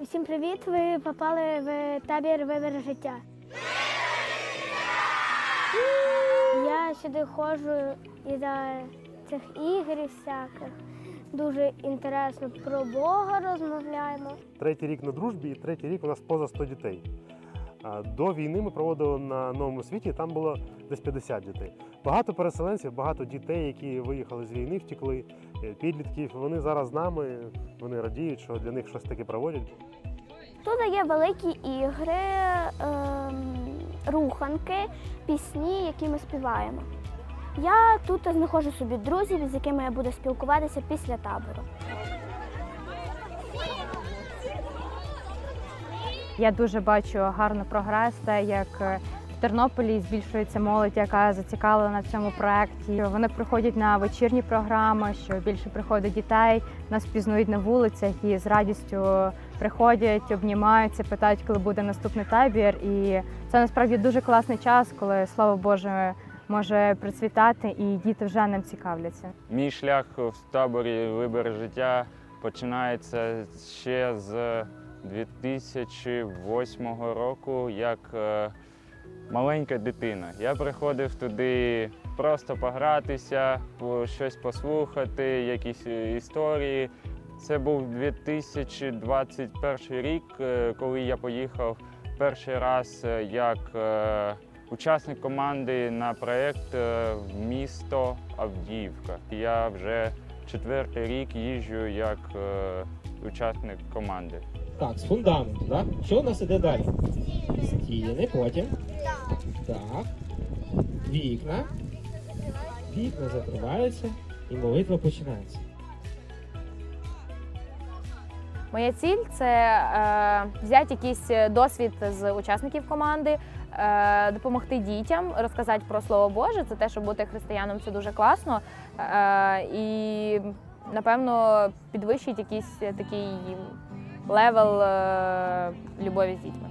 Усім привіт! Ви попали в табір вибір життя. Я сюди ходжу і за цих ігор всяких. Дуже інтересно про Бога розмовляємо. Третій рік на дружбі і третій рік у нас поза 100 дітей. До війни ми проводили на новому світі, там було десь 50 дітей. Багато переселенців, багато дітей, які виїхали з війни, втекли, е, підлітків. Вони зараз з нами, вони радіють, що для них щось таке проводять. Тут є великі ігри, ем, руханки, пісні, які ми співаємо. Я тут знаходжу собі друзів, з якими я буду спілкуватися після табору. Я дуже бачу гарний прогрес, те, як е, в Тернополі збільшується молодь, яка зацікавлена в цьому проєкті. Вони приходять на вечірні програми, що більше приходить дітей, нас пізнують на вулицях і з радістю приходять, обнімаються, питають, коли буде наступний табір. І це насправді дуже класний час, коли слово Боже може процвітати, і діти вже ним цікавляться. Мій шлях в таборі вибір життя починається ще з 2008 року, як е, маленька дитина. Я приходив туди просто погратися, щось послухати, якісь е, історії. Це був 2021 рік, е, коли я поїхав перший раз як учасник команди на проєкт місто Авдіївка. Я вже четвертий рік їжджу як учасник команди. Так, з фундаменту, так? Що у нас іде далі? Стіни, потім. Так. Вікна. Вікна закриваються і молитва починається. Моя ціль це е, взяти якийсь досвід з учасників команди, е, допомогти дітям, розказати про слово Боже. Це те, що бути християном це дуже класно. Е, і напевно підвищить якийсь такий левел е, любові з дітьми.